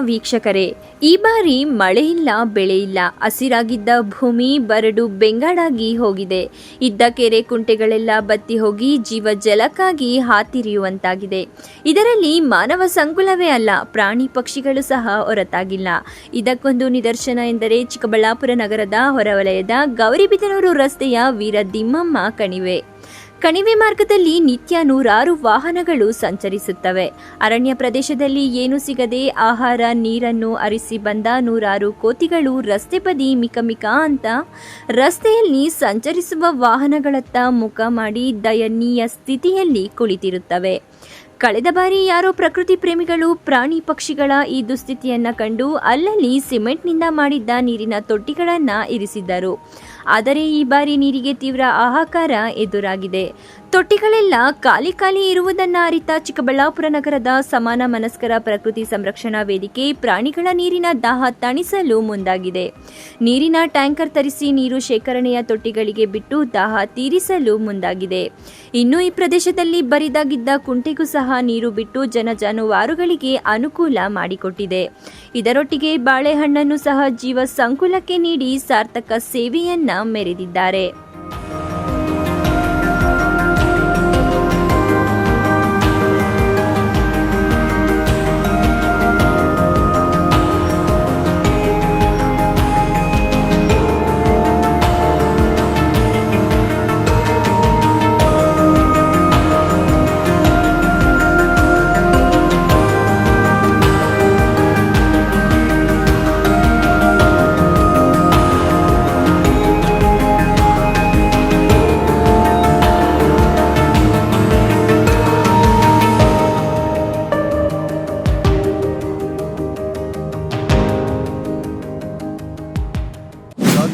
ವೀಕ್ಷಕರೇ, ಈ ಬಾರಿ ಮಳೆ ಇಲ್ಲ ಬೆಳೆ ಇಲ್ಲ ಹಸಿರಾಗಿದ್ದ ಭೂಮಿ ಬರಡು ಬೆಂಗಾಡಾಗಿ ಹೋಗಿದೆ. ಇದ್ದ ಕೆರೆ ಕುಂಟೆಗಳೆಲ್ಲ ಬತ್ತಿ ಹೋಗಿ ಜೀವ ಜಲಕ್ಕಾಗಿ ಹಾತಿರಿಯುವಂತಾಗಿದೆ. ಇದರಲ್ಲಿ ಮಾನವ ಸಂಕುಲವೇ ಅಲ್ಲ, ಪ್ರಾಣಿ ಪಕ್ಷಿಗಳು ಸಹ ಹೊರತಾಗಿಲ್ಲ. ಇದಕ್ಕೊಂದು ನಿದರ್ಶನ ಎಂದರೆ ಚಿಕ್ಕಬಳ್ಳಾಪುರ ನಗರದ ಹೊರವಲಯದ ಗೌರಿಬಿದನೂರು ರಸ್ತೆಯ ವೀರದಿಮ್ಮಮ್ಮ ಕಣಿವೆ. ಕಣಿವೆ ಮಾರ್ಗದಲ್ಲಿ ನಿತ್ಯ ನೂರಾರು ವಾಹನಗಳು ಸಂಚರಿಸುತ್ತವೆ. ಅರಣ್ಯ ಪ್ರದೇಶದಲ್ಲಿ ಏನು ಸಿಗದೆ ಆಹಾರ, ನೀರನ್ನು ಅರಿಸಿ ಬಂದ ನೂರಾರು ಕೋತಿಗಳು ರಸ್ತೆ ಬದಿ ಮಿಕಮಿಕ ಅಂತ ರಸ್ತೆಯಲ್ಲಿ ಸಂಚರಿಸುವ ವಾಹನಗಳತ್ತ ಮುಖ ಮಾಡಿ ದಯನೀಯ ಸ್ಥಿತಿಯಲ್ಲಿ ಕುಳಿತಿರುತ್ತವೆ. ಕಳೆದ ಬಾರಿ ಯಾರೋ ಪ್ರಕೃತಿ ಪ್ರೇಮಿಗಳು, ಪ್ರಾಣಿ ಪಕ್ಷಿಗಳ ಈ ದುಸ್ಥಿತಿಯನ್ನು ಕಂಡು ಅಲ್ಲಲ್ಲಿ ಸಿಮೆಂಟ್ನಿಂದ ಮಾಡಿದ್ದ ನೀರಿನ ತೊಟ್ಟಿಗಳನ್ನು ಇರಿಸಿದ್ದರು. ಆದರೆ ಈ ಬಾರಿ ನೀರಿಗೆ ತೀವ್ರ ಹಾಹಾಕಾರ ಎದುರಾಗಿದೆ. ತೊಟ್ಟಿಗಳೆಲ್ಲ ಖಾಲಿ ಖಾಲಿ ಇರುವುದನ್ನ ಅರಿತ ಚಿಕ್ಕಬಳ್ಳಾಪುರ ನಗರದ ಸಮಾನ ಮನಸ್ಕರ ಪ್ರಕೃತಿ ಸಂರಕ್ಷಣಾ ವೇದಿಕೆ ಪ್ರಾಣಿಗಳ ನೀರಿನ ದಾಹ ತಣಿಸಲು ಮುಂದಾಗಿದೆ. ನೀರಿನ ಟ್ಯಾಂಕರ್ ತರಿಸಿ ನೀರು ಶೇಖರಣೆಯ ತೊಟ್ಟಿಗಳಿಗೆ ಬಿಟ್ಟು ದಾಹ ತೀರಿಸಲು ಮುಂದಾಗಿದೆ. ಇನ್ನು ಈ ಪ್ರದೇಶದಲ್ಲಿ ಬರಿದಾಗಿದ್ದ ಕುಂಟೆಗೂ ಸಹ ನೀರು ಬಿಟ್ಟು ಜನ ಜಾನುವಾರುಗಳಿಗೆ ಅನುಕೂಲ ಮಾಡಿಕೊಟ್ಟಿದೆ. ಇದರೊಟ್ಟಿಗೆ ಬಾಳೆಹಣ್ಣನ್ನು ಸಹ ಜೀವ ಸಂಕುಲಕ್ಕೆ ನೀಡಿ ಸಾರ್ಥಕ ಸೇವೆಯನ್ನ ammettere di dare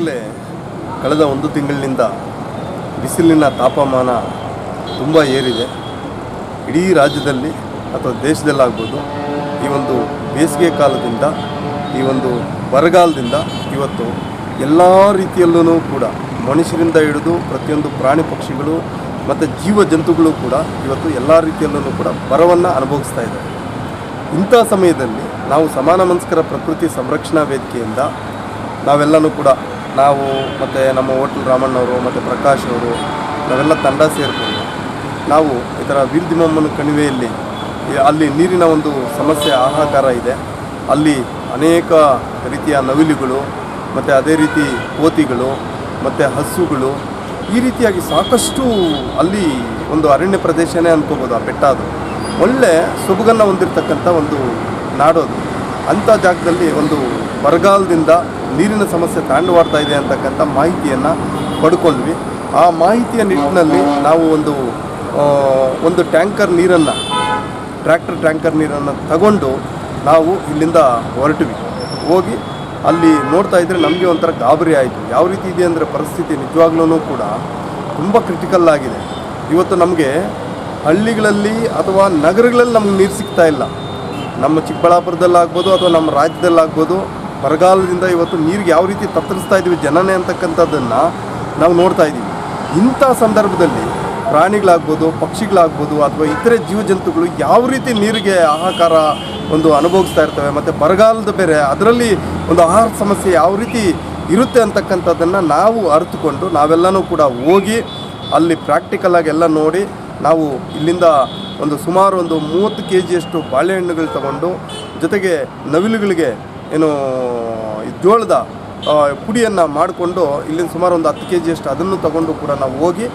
ಈಗಾಗಲೇ ಕಳೆದ ಒಂದು ತಿಂಗಳಿನಿಂದ ಬಿಸಿಲಿನ ತಾಪಮಾನ ತುಂಬ ಏರಿದೆ. ಇಡೀ ರಾಜ್ಯದಲ್ಲಿ ಅಥವಾ ದೇಶದಲ್ಲಾಗ್ಬೋದು ಈ ಒಂದು ಬೇಸಿಗೆ ಕಾಲದಿಂದ, ಈ ಒಂದು ಬರಗಾಲದಿಂದ ಇವತ್ತು ಎಲ್ಲ ರೀತಿಯಲ್ಲೂ ಕೂಡ ಮನುಷ್ಯರಿಂದ ಹಿಡಿದು ಪ್ರತಿಯೊಂದು ಪ್ರಾಣಿ ಪಕ್ಷಿಗಳು ಮತ್ತು ಜೀವ ಜಂತುಗಳು ಕೂಡ ಇವತ್ತು ಎಲ್ಲ ರೀತಿಯಲ್ಲೂ ಕೂಡ ಬರವನ್ನು ಅನುಭವಿಸ್ತಾ ಇದೆ ಇಂಥ ಸಮಯದಲ್ಲಿ ನಾವು ಸಮಾನ ಮನಸ್ಕರ ಪ್ರಕೃತಿ ಸಂರಕ್ಷಣಾ ವೇದಿಕೆಯಿಂದ ನಾವೆಲ್ಲನೂ ಕೂಡ ನಾವು ಮತ್ತು ನಮ್ಮ ಹೋಟ್ಲ್ ರಾಮಣ್ಣವರು ಮತ್ತು ಪ್ರಕಾಶ್ ಅವರು ನಾವೆಲ್ಲ ತಂಡ ಸೇರಿಕೊಂಡು ನಾವು ಈ ಥರ ವೀರದಿಮ್ಮಮ್ಮನ ಕಣಿವೆಯಲ್ಲಿ ಅಲ್ಲಿ ನೀರಿನ ಒಂದು ಸಮಸ್ಯೆ ಆಹಾಕಾರ ಇದೆ. ಅಲ್ಲಿ ಅನೇಕ ರೀತಿಯ ನವಿಲುಗಳು ಮತ್ತು ಅದೇ ರೀತಿ ಕೋತಿಗಳು ಮತ್ತು ಹಸುಗಳು ಈ ರೀತಿಯಾಗಿ ಸಾಕಷ್ಟು ಅಲ್ಲಿ ಒಂದು ಅರಣ್ಯ ಪ್ರದೇಶನೇ ಅನ್ಕೋಬೋದು ಆ ಬೆಟ್ಟ ಅದು ಒಳ್ಳೆ ಸೊಬಗನ್ನು ಹೊಂದಿರತಕ್ಕಂಥ ಒಂದು ನಾಡೋದು. ಅಂಥ ಜಾಗದಲ್ಲಿ ಒಂದು ಬರಗಾಲದಿಂದ ನೀರಿನ ಸಮಸ್ಯೆ ತಾಂಡವಾಡ್ತಾ ಇದೆ ಅಂತಕ್ಕಂಥ ಮಾಹಿತಿಯನ್ನು ಪಡ್ಕೊಂಡ್ವಿ ಆ ಮಾಹಿತಿಯ ನಿಟ್ಟಿನಲ್ಲಿ ನಾವು ಒಂದು ಒಂದು ಟ್ಯಾಂಕರ್ ನೀರನ್ನು, ಟ್ರ್ಯಾಕ್ಟರ್ ಟ್ಯಾಂಕರ್ ನೀರನ್ನು ತಗೊಂಡು ನಾವು ಇಲ್ಲಿಂದ ಹೊರಟ್ವಿ. ಹೋಗಿ ಅಲ್ಲಿ ನೋಡ್ತಾ ಇದ್ದರೆ ನಮಗೆ ಒಂಥರ ಗಾಬರಿ ಆಯಿತು. ಯಾವ ರೀತಿ ಇದೆ ಅಂದರೆ ಪರಿಸ್ಥಿತಿ ನಿಜವಾಗ್ಲೂ ಕೂಡ ತುಂಬ ಕ್ರಿಟಿಕಲ್ ಆಗಿದೆ. ಇವತ್ತು ನಮಗೆ ಹಳ್ಳಿಗಳಲ್ಲಿ ಅಥವಾ ನಗರಗಳಲ್ಲಿ ನಮ್ಗೆ ನೀರು ಸಿಗ್ತಾ ಇಲ್ಲ. ನಮ್ಮ ಚಿಕ್ಕಬಳ್ಳಾಪುರದಲ್ಲಾಗ್ಬೋದು ಅಥವಾ ನಮ್ಮ ರಾಜ್ಯದಲ್ಲಾಗ್ಬೋದು ಬರಗಾಲದಿಂದ ಇವತ್ತು ನೀರಿಗೆ ಯಾವ ರೀತಿ ತತ್ತರಿಸ್ತಾ ಇದ್ದೀವಿ ಜನನೇ ಅಂತಕ್ಕಂಥದ್ದನ್ನು ನಾವು ನೋಡ್ತಾ ಇದ್ದೀವಿ. ಇಂಥ ಸಂದರ್ಭದಲ್ಲಿ ಪ್ರಾಣಿಗಳಾಗ್ಬೋದು, ಪಕ್ಷಿಗಳಾಗ್ಬೋದು ಅಥವಾ ಇತರೆ ಜೀವಜಂತುಗಳು ಯಾವ ರೀತಿ ನೀರಿಗೆ ಆಹಾಕಾರ ಒಂದು ಅನುಭವಿಸ್ತಾ ಇರ್ತವೆ ಮತ್ತು ಬರಗಾಲದ ಬೇರೆ ಅದರಲ್ಲಿ ಒಂದು ಆಹಾರ ಸಮಸ್ಯೆ ಯಾವ ರೀತಿ ಇರುತ್ತೆ ಅಂತಕ್ಕಂಥದ್ದನ್ನು ನಾವು ಅರಿತುಕೊಂಡು ನಾವೆಲ್ಲನೂ ಕೂಡ ಹೋಗಿ ಅಲ್ಲಿ ಪ್ರಾಕ್ಟಿಕಲಾಗಿ ಎಲ್ಲ ನೋಡಿ ನಾವು ಇಲ್ಲಿಂದ ಒಂದು ಸುಮಾರು ಒಂದು ಮೂವತ್ತು ಕೆ ಜಿಯಷ್ಟು ಬಾಳೆಹಣ್ಣುಗಳು ತಗೊಂಡು ಜೊತೆಗೆ ನವಿಲುಗಳಿಗೆ ಏನು ಜೋಳದ ಪುಡಿಯನ್ನು ಮಾಡಿಕೊಂಡು ಇಲ್ಲಿಂದ ಸುಮಾರು ಒಂದು ಹತ್ತು ಕೆ ಜಿಯಷ್ಟು ಅದನ್ನು ತಗೊಂಡು ಕೂಡ ನಾವು ಹೋಗಿ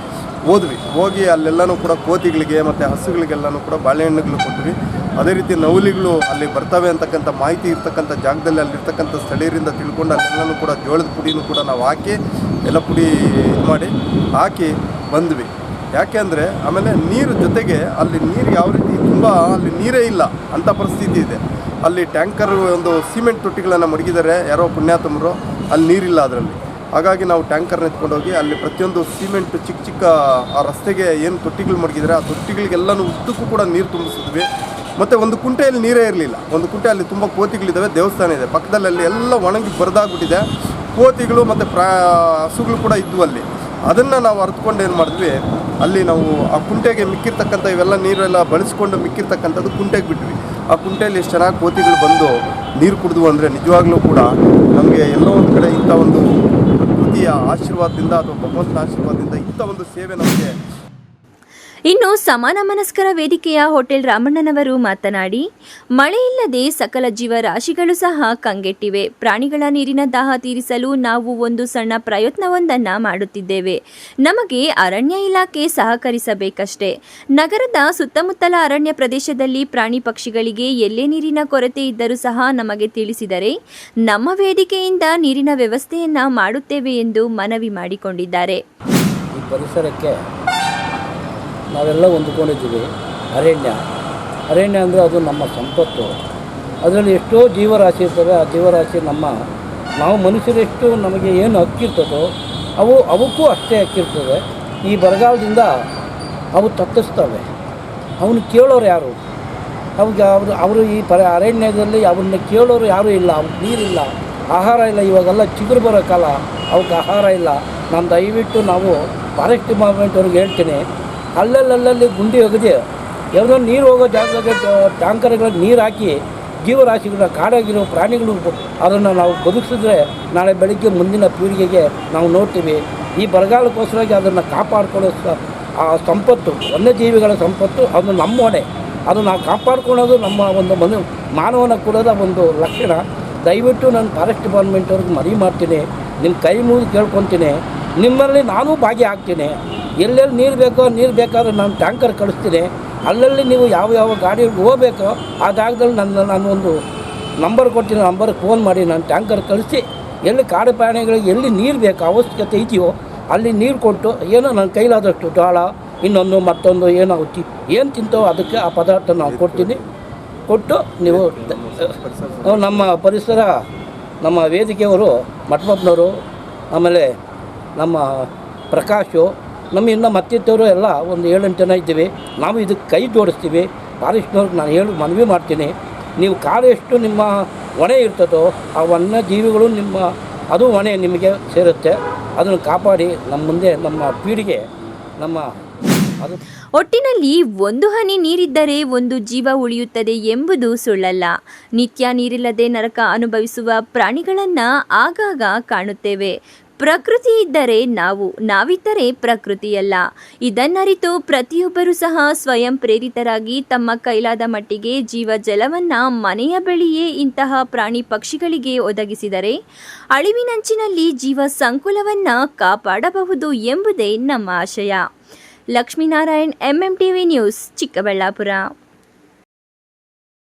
ಹೋದ್ವಿ. ಹೋಗಿ ಅಲ್ಲೆಲ್ಲನೂ ಕೂಡ ಕೋತಿಗಳಿಗೆ ಮತ್ತು ಹಸುಗಳಿಗೆಲ್ಲನೂ ಕೂಡ ಬಾಳೆಹಣ್ಣುಗಳು ಕೊಟ್ವಿ. ಅದೇ ರೀತಿ ನವಲಿಗಳು ಅಲ್ಲಿ ಬರ್ತವೆ ಅಂತಕ್ಕಂಥ ಮಾಹಿತಿ ಇರ್ತಕ್ಕಂಥ ಜಾಗದಲ್ಲಿ ಅಲ್ಲಿರ್ತಕ್ಕಂಥ ಸ್ಥಳೀಯರಿಂದ ತಿಳ್ಕೊಂಡು ಅಲ್ಲೆಲ್ಲನೂ ಕೂಡ ಜೋಳದ ಪುಡಿನೂ ಕೂಡ ನಾವು ಹಾಕಿ, ಎಲ್ಲ ಪುಡಿ ಇದು ಮಾಡಿ ಹಾಕಿ ಬಂದ್ವಿ. ಯಾಕೆ ಅಂದರೆ ಆಮೇಲೆ ನೀರು ಜೊತೆಗೆ ಅಲ್ಲಿ ನೀರು ಯಾವ ರೀತಿ ತುಂಬ ಅಲ್ಲಿ ನೀರೇ ಇಲ್ಲ ಅಂಥ ಪರಿಸ್ಥಿತಿ ಇದೆ. ಅಲ್ಲಿ ಟ್ಯಾಂಕರ್ ಒಂದು ಸಿಮೆಂಟ್ ತೊಟ್ಟಿಗಳನ್ನು ಮಡಗಿದ್ದಾರೆ, ಯಾರೋ ಪುಣ್ಯಾತಮರು ಅಲ್ಲಿ ನೀರಿಲ್ಲ ಅದರಲ್ಲಿ. ಹಾಗಾಗಿ ನಾವು ಟ್ಯಾಂಕರ್ನ ಎತ್ಕೊಂಡೋಗಿ ಅಲ್ಲಿ ಪ್ರತಿಯೊಂದು ಸಿಮೆಂಟ್ ಚಿಕ್ಕ ಚಿಕ್ಕ, ಆ ರಸ್ತೆಗೆ ಏನು ತೊಟ್ಟಿಗಳು ಮಡಗಿದ್ದಾರೆ ಆ ತೊಟ್ಟಿಗಳಿಗೆಲ್ಲನೂ ಉದ್ದಕ್ಕೂ ಕೂಡ ನೀರು ತುಂಬಿಸಿದ್ವಿ ಮತ್ತು ಒಂದು ಕುಂಟೆಯಲ್ಲಿ ನೀರೇ ಇರಲಿಲ್ಲ. ಒಂದು ಕುಂಟೆ ಅಲ್ಲಿ ತುಂಬ ಕೋತಿಗಳಿದ್ದಾವೆ ದೇವಸ್ಥಾನ ಇದೆ. ಪಕ್ಕದಲ್ಲಿ ಅಲ್ಲಿ ಎಲ್ಲ ಒಣಗಿ ಬರೆದಾಗ್ಬಿಟ್ಟಿದೆ. ಕೋತಿಗಳು ಮತ್ತು ಪ್ರಾ ಹಸುಗಳು ಕೂಡ ಇದ್ವು ಅಲ್ಲಿ. ಅದನ್ನು ನಾವು ಅರ್ತ್ಕೊಂಡು ಏನು ಮಾಡಿದ್ವಿ ಅಲ್ಲಿ ನಾವು ಆ ಕುಂಟೆಗೆ ಮಿಕ್ಕಿರ್ತಕ್ಕಂಥ ಇವೆಲ್ಲ ನೀರೆಲ್ಲ ಬಳಸ್ಕೊಂಡು ಮಿಕ್ಕಿರ್ತಕ್ಕಂಥದ್ದು ಕುಂಟೆಗೆ ಬಿಟ್ವಿ. ಆ ಕುಂಟೆಯಲ್ಲಿ ಎಷ್ಟು ಚೆನ್ನಾಗಿ ಕೋತಿಗಳು ಬಂದು ನೀರು ಕುಡಿದು ಅಂದರೆ ನಿಜವಾಗ್ಲೂ ಕೂಡ ನಮಗೆ ಎಲ್ಲೋ ಒಂದು ಕಡೆ ಇಂಥ ಒಂದು ಪ್ರಕೃತಿಯ ಆಶೀರ್ವಾದದಿಂದ ಅಥವಾ ಭಗವಂತನ ಆಶೀರ್ವಾದದಿಂದ ಇಂಥ ಒಂದು ಸೇವೆ ನಮಗೆ ಇನ್ನು ಸಮಾನ ಮನಸ್ಕರ ವೇದಿಕೆಯ ಹೋಟೆಲ್ ರಾಮಣ್ಣನವರು ಮಾತನಾಡಿ, ಮಳೆಯಿಲ್ಲದೆ ಸಕಲ ಜೀವರಾಶಿಗಳು ಸಹ ಕಂಗೆಟ್ಟಿವೆ. ಪ್ರಾಣಿಗಳ ನೀರಿನ ದಾಹ ತೀರಿಸಲು ನಾವು ಒಂದು ಸಣ್ಣ ಪ್ರಯತ್ನವೊಂದನ್ನು ಮಾಡುತ್ತಿದ್ದೇವೆ. ನಮಗೆ ಅರಣ್ಯ ಇಲಾಖೆ ಸಹಕರಿಸಬೇಕಷ್ಟೇ. ನಗರದ ಸುತ್ತಮುತ್ತಲ ಅರಣ್ಯ ಪ್ರದೇಶದಲ್ಲಿ ಪ್ರಾಣಿ ಪಕ್ಷಿಗಳಿಗೆ ಎಲ್ಲೇ ನೀರಿನ ಕೊರತೆ ಇದ್ದರೂ ಸಹ ನಮಗೆ ತಿಳಿಸಿದರೆ, ನಮ್ಮ ವೇದಿಕೆಯಿಂದ ನೀರಿನ ವ್ಯವಸ್ಥೆಯನ್ನ ಮಾಡುತ್ತೇವೆ ಎಂದು ಮನವಿ ಮಾಡಿಕೊಂಡಿದ್ದಾರೆ. ನಾವೆಲ್ಲ ಹೊಂದ್ಕೊಂಡಿದ್ದೀವಿ. ಅರಣ್ಯ. ಅರಣ್ಯ ಅಂದರೆ ಅದು ನಮ್ಮ ಸಂಪತ್ತು. ಅದರಲ್ಲಿ ಎಷ್ಟೋ ಜೀವರಾಶಿ ಇರ್ತವೆ. ಆ ಜೀವರಾಶಿ ನಮ್ಮ, ನಾವು ಮನುಷ್ಯರೆಷ್ಟು ನಮಗೆ ಏನು ಹಕ್ಕಿರ್ತದೋ, ಅವು, ಅವಕ್ಕೂ ಅಷ್ಟೇ ಹಕ್ಕಿರ್ತದೆ. ಈ ಬರಗಾಲದಿಂದ ಅವು ತಪ್ಪಿಸ್ತವೆ. ಅವನು ಕೇಳೋರು ಯಾರು? ಅವಾಗ ಅವರು ಅವರು ಈ ಪರ, ಅರಣ್ಯದಲ್ಲಿ ಅವನ್ನ ಕೇಳೋರು ಯಾರೂ ಇಲ್ಲ. ಅವ್ರಿಗೆ ನೀರಿಲ್ಲ. ಆಹಾರ ಇಲ್ಲ. ಇವಾಗೆಲ್ಲ ಚಿಗುರು ಬರೋ ಕಾಲ. ಆಹಾರ ಇಲ್ಲ. ನಾನು ದಯವಿಟ್ಟು ನಾವು ಫಾರೆಸ್ಟ್ ಡಿಪಾರ್ಟ್ಮೆಂಟ್ ಅವ್ರಿಗೆ ಹೇಳ್ತೀನಿ. ಅಲ್ಲಲ್ಲಲ್ಲಿ ಗುಂಡಿ ಒಗೆದು ಯಾವುದೋ ನೀರು ಹೋಗೋ ಜಾಗದಾಗ ಟ್ಯಾಂಕರ್ಗಳಿಗೆ ನೀರು ಹಾಕಿ ಜೀವರಾಶಿಗಳ ಕಾಡಾಗಿರೋ ಪ್ರಾಣಿಗಳು ಅದನ್ನು ನಾವು ಬದುಕಿಸಿದ್ರೆ ನಾಳೆ ಬೆಳಿಗ್ಗೆ ಮುಂದಿನ ಪೀಳಿಗೆಗೆ ನಾವು ನೋಡ್ತೀವಿ. ಈ ಬರಗಾಲಕ್ಕೋಸ್ಕರವಾಗಿ ಅದನ್ನು ಕಾಪಾಡ್ಕೊಳ್ಳೋ ಆ ಸಂಪತ್ತು, ವನ್ಯಜೀವಿಗಳ ಸಂಪತ್ತು ಅದು ನಮ್ಮ ಹೊಣೆ ಅದು ನಾವು ಕಾಪಾಡ್ಕೊಳ್ಳೋದು ನಮ್ಮ ಒಂದು ಮನು, ಮಾನವನ ಕೂಡದ ಒಂದು ಲಕ್ಷಣ. ದಯವಿಟ್ಟು ನಾನು ಫಾರೆಸ್ಟ್ ಡಿಪಾರ್ಟ್ಮೆಂಟ್ ಅವ್ರಿಗೆ ಮನವಿ ಮಾಡ್ತೀನಿ. ನಿಮ್ಮ ಕೈ ಮುಗಿದು ಕೇಳ್ಕೊತೀನಿ. ನಿಮ್ಮಲ್ಲಿ ನಾನು ಭಾಗಿಯಾಗ್ತೀನಿ. ಎಲ್ಲೆಲ್ಲಿ ನೀರು ಬೇಕೋ ನೀರು ಬೇಕಾದ್ರೆ ನಾನು ಟ್ಯಾಂಕರ್ ಕಳಿಸ್ತೀನಿ. ಅಲ್ಲಲ್ಲಿ ನೀವು ಯಾವ ಯಾವ ಗಾಡಿ ಹೋಗಬೇಕೋ ಆ ಜಾಗದಲ್ಲಿ ನನ್ನ ನಾನು ಒಂದು ನಂಬರ್ ಕೊಡ್ತೀನಿ ನಂಬರ್ಗೆ ಫೋನ್ ಮಾಡಿ ನಾನು ಟ್ಯಾಂಕರ್ ಕಳಿಸಿ, ಎಲ್ಲಿ ಕಾಡು ಪ್ರಾಣಿಗಳಿಗೆ ಎಲ್ಲಿ ನೀರು ಬೇಕು, ಅವಶ್ಯಕತೆ ಇದೆಯೋ ಅಲ್ಲಿ ನೀರು ಕೊಟ್ಟು, ಏನೋ ನನ್ನ ಕೈಲಾದಷ್ಟು ಡಾಳ ಇನ್ನೊಂದು ಮತ್ತೊಂದು ಏನೋ ಏನು ತಿಂತೋ ಅದಕ್ಕೆ ಆ ಪದಾರ್ಥ ನಾವು ಕೊಡ್ತೀನಿ. ಕೊಟ್ಟು ನೀವು ನಮ್ಮ ಪರಿಸರ, ನಮ್ಮ ವೇದಿಕೆಯವರು ಮಠಮಪ್ಪನವರು ಆಮೇಲೆ ನಮ್ಮ ಪ್ರಕಾಶು ನಮ್ಮ ಇನ್ನು ಮತ್ತಿದ್ದವರು ಎಲ್ಲ ಒಂದು ಏಳೆಂಟು ಜನ ಇದ್ದೀವಿ. ನಾವು ಇದಕ್ಕೆ ಕೈ ಜೋಡಿಸ್ತೀವಿ. ಫಾರೆಸ್ಟ್ನವ್ರಿಗೆ ನಾನು ಹೇಳಿ, ಮನವಿ ಮಾಡ್ತೀನಿ. ನೀವು ಕಾಲೆಷ್ಟು ನಿಮ್ಮ ಹೊಣೆ ಇರ್ತದೋ ಆ ವನ್ಯ ಜೀವಿಗಳು ನಿಮ್ಮ, ಅದು ಹೊಣೆ ನಿಮಗೆ ಸೇರುತ್ತೆ. ಅದನ್ನು ಕಾಪಾಡಿ ನಮ್ಮ ಮುಂದೆ, ನಮ್ಮ ಪೀಳಿಗೆ, ನಮ್ಮ ಅದು ಒಟ್ಟಿನಲ್ಲಿ ಒಂದು ಹನಿ ನೀರಿದ್ದರೆ ಒಂದು ಜೀವ ಉಳಿಯುತ್ತದೆ ಎಂಬುದು ಸುಳ್ಳಲ್ಲ. ನಿತ್ಯ ನೀರಿಲ್ಲದೆ ನರಕ ಅನುಭವಿಸುವ ಪ್ರಾಣಿಗಳನ್ನು ಆಗಾಗ ಕಾಣುತ್ತೇವೆ. ಪ್ರಕೃತಿ ಇದ್ದರೆ ನಾವು, ನಾವಿದ್ದರೆ ಪ್ರಕೃತಿಯಲ್ಲ. ಇದನ್ನರಿತು ಪ್ರತಿಯೊಬ್ಬರೂ ಸಹ ಸ್ವಯಂ ಪ್ರೇರಿತರಾಗಿ ತಮ್ಮ ಕೈಲಾದ ಮಟ್ಟಿಗೆ ಜೀವ ಜಲವನ್ನು ಮನೆಯ ಬಳಿಯೇ ಇಂತಹ ಪ್ರಾಣಿ ಪಕ್ಷಿಗಳಿಗೆ ಒದಗಿಸಿದರೆ ಅಳಿವಿನಂಚಿನಲ್ಲಿ ಜೀವ ಸಂಕುಲವನ್ನ ಕಾಪಾಡಬಹುದು ಎಂಬುದೇ ನಮ್ಮ ಆಶಯ. Lakshminarayan MM TV news Chikkaballapur.